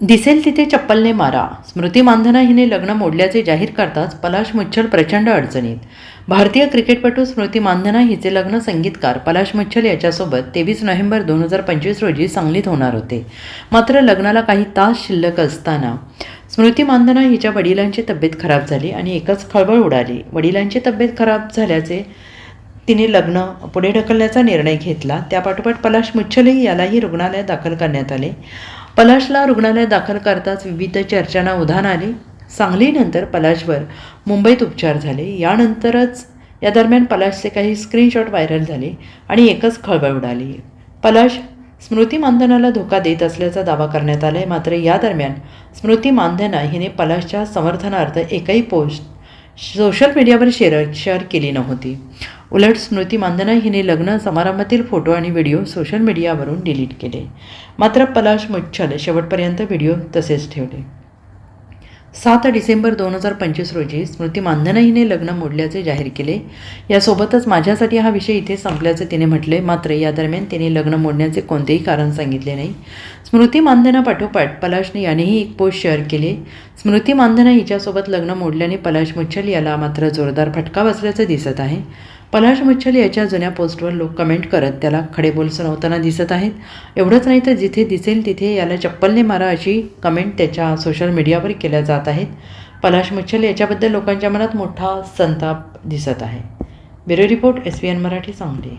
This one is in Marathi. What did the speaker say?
दिसेल तिथे चप्पलने मारा. स्मृती मानधना हिने लग्न मोडल्याचे जाहीर करताच पलाश मुच्छल प्रचंड अडचणीत. भारतीय क्रिकेटपटू स्मृती मानधना हिचे लग्न संगीतकार पलाश मुच्छल याच्यासोबत तेवीस नोव्हेंबर दोन हजार पंचवीस रोजी सांगलीत होणार होते. मात्र लग्नाला काही तास शिल्लक असताना स्मृती मानधना हिच्या वडिलांची तब्येत खराब झाली आणि एकच खळबळ उडाली. वडिलांची तब्येत खराब झाल्याचे तिने लग्न पुढे ढकलण्याचा निर्णय घेतला. त्यापाठोपाठ पलाश मुच्छलही यालाही रुग्णालयात दाखल करण्यात आले. पलाशला रुग्णालयात दाखल करताच विविध चर्चांना उधाण आले. सांगलीनंतर पलाशवर मुंबईत उपचार झाले. यानंतरच या दरम्यान पलाशचे काही स्क्रीनशॉट व्हायरल झाले आणि एकच खळबळ उडाली. पलाश स्मृती मानधनाला धोका देत असल्याचा दावा करण्यात आला आहे मात्र या दरम्यान स्मृती मानधना हिने पलाशच्या समर्थनार्थ एकही पोस्ट सोशल मीडियावर शेअर शेअर केली नव्हती. उलट स्मृती मानधना हिने लग्न समारंभातील फोटो आणि व्हिडिओ सोशल मीडियावरून डिलीट केले. मात्र पलाश मुच्छल शेवटपर्यंत व्हिडिओ तसेच ठेवले. सात डिसेंबर दोन हजार पंचवीस रोजी स्मृती मानधना हिने लग्न मोडल्याचे जाहीर केले. यासोबतच माझ्यासाठी हा विषय इथे संपल्याचे तिने म्हटले. मात्र या दरम्यान तिने लग्न मोडण्याचे कोणतेही कारण सांगितले नाही. स्मृती मानधना पाठोपाठ पलाशने यानेही एक पोस्ट शेअर केले. स्मृती मानधना हिच्यासोबत लग्न मोडल्याने पलाश मुच्छल याला मात्र जोरदार फटका बसल्याचं दिसत आहे. पलाश मच्छल याच्या जुन्या पोस्टवर लोक कमेंट करत त्याला खडेबोल सुनावताना दिसत आहेत. एवढंच नाही तर जिथे दिसेल तिथे याला चप्पलने मारा अशी कमेंट त्याच्या सोशल मीडियावर केल्या जात आहेत. पलाश मच्छल याच्याबद्दल लोकांच्या मनात मोठा संताप दिसत आहे. Bureau report S B N Marathi Sangli.